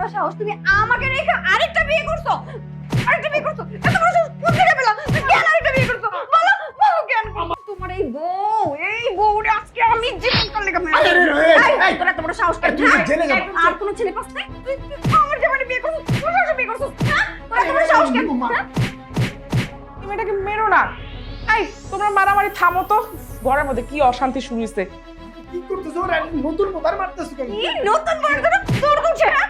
বড় সাহস তুমি আমাকে রেখে আরেকটা বিয়ে করছ? আরেকটা বিয়ে করছ? এত বড় সাহস কোথা থেকে পেলাম তুমি কেন আরেকটা বিয়ে করছ? বলো বলো কেন? তোমার এই বউ এই বউরে আজকে আমি জীবন কাল লেগে মেরে আরে, আরে, এই, তোর এত বড় সাহস কেন? হ্যাঁ? জেলে যাব। আর কোনো ছেলে পাস নাই? তুই আমার জামাইরে বিয়ে করছিস তোর শ্বশুর বিয়ে করছিস হ্যাঁ? তোর এত বড় সাহস কেন? হ্যাঁ? তুমি এটাকে মেরো না। এই তোমরা মারামারি থামো তো। ঘরের মধ্যে কি অশান্তি শুরু হয়েছে? কি করতেছো? ওরা নতুন বোতার মারতেছো কেন? কি? নতুন জন্য তোর করছে হ্যাঁ?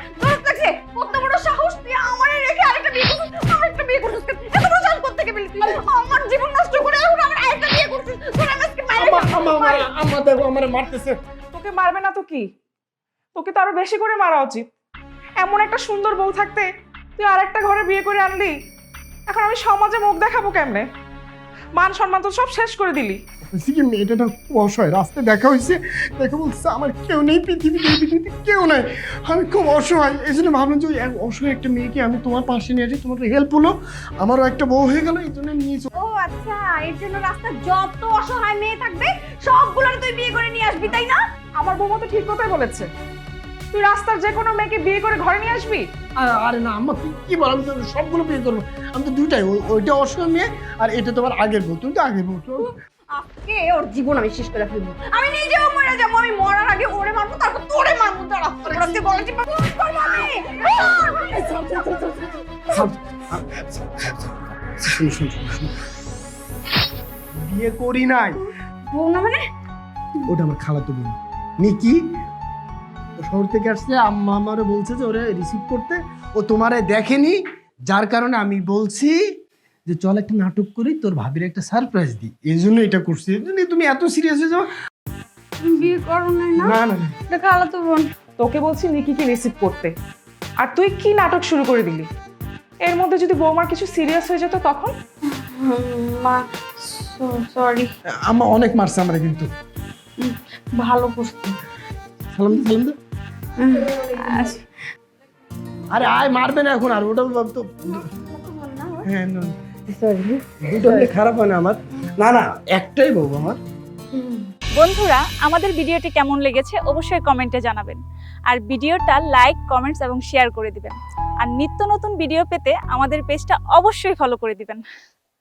মাইরে আমা ফেলব। আমা আমা আমা দেখো আমারে মারতেছে। তোকে মারবে না তো কি? তোকে তো আরও বেশি করে মারা উচিত। এমন একটা সুন্দর বউ থাকতে তুই আর একটা ঘরে বিয়ে করে আনলি। এখন আমি সমাজে মুখ দেখাবো কেমনে? মান সম্মান তো সব শেষ করে দিলি। বলছি কি মেয়েটা খুব অসহায় রাস্তায় দেখা হয়েছে। দেখে বলছে আমার কেউ নেই পৃথিবীতে এই পৃথিবীতে কেউ নাই। আমি খুব অসহায়। এই জন্য ভাবলাম যে ওই অসহায় একটা মেয়েকে আমি তোমার পাশে নিয়ে আসি তোমার হেল্প হলো। আমারও একটা বউ হয়ে গেল এই জন্য নিয়ে চলে আচ্ছা এর জন্য রাস্তায় যত অসহায় মেয়ে থাকবে সবগুলোর তুই বিয়ে করে নিয়ে আসবি তাই না আমার বৌমা তো ঠিক কথাই বলেছে তুই রাস্তার যে কোনো মেয়েকে বিয়ে করে ঘরে নিয়ে আসবি আরে না আম্মা কি কি বল আমি তো সবগুলো বিয়ে করব আমি তো দুইটাই ওইটা অসহায় মেয়ে আর এটা তোমার আগের বউ তুমি তো আগের বউ আজকে ওর জীবন আমি শেষ করে ফেলব আমি নিজেও মরে যাব আমি মরার আগে ওরে মারবো তারপর তোরে মারবো দাঁড়া তোর কাছে বলে যে আমি শুন শুন শুন, শুন। বিয়ে করি নাই। বউ না মানে? ওটা আমার খালাতো বোন। নিকি ও শহর থেকে আসছে আম্মা আমারও বলছে যে ওরে রিসিভ করতে। ও তোমারে দেখেনি যার কারণে আমি বলছি যে চল একটা নাটক করি তোর ভাবির একটা সারপ্রাইজ দিই। এই জন্য এটা করছি। এই তুমি এত সিরিয়াস হয়ে যাও। তুমি বিয়ে করো নাই না? না না না। এটা খালাতো বোন। তোকে বলছি নিকিকে রিসিভ করতে। আর তুই কি নাটক শুরু করে দিলি? এর মধ্যে যদি বৌমার কিছু সিরিয়াস হয়ে যেত তখন? মা সরি আম্মা অনেক মারছে আমরা কিন্তু। ভালো করছি। সালাম সালাম দে আরে আয় মারবে না এখন আর ওটা তো হ্যাঁ সরি দুটো খারাপ হয় না আমার। না না একটাই বউ আমার। বন্ধুরা আমাদের ভিডিওটি কেমন লেগেছে অবশ্যই কমেন্টে জানাবেন। আর ভিডিওটা লাইক কমেন্টস এবং শেয়ার করে দিবেন। আর নিত্য নতুন ভিডিও পেতে আমাদের পেজটা অবশ্যই ফলো করে দিবেন।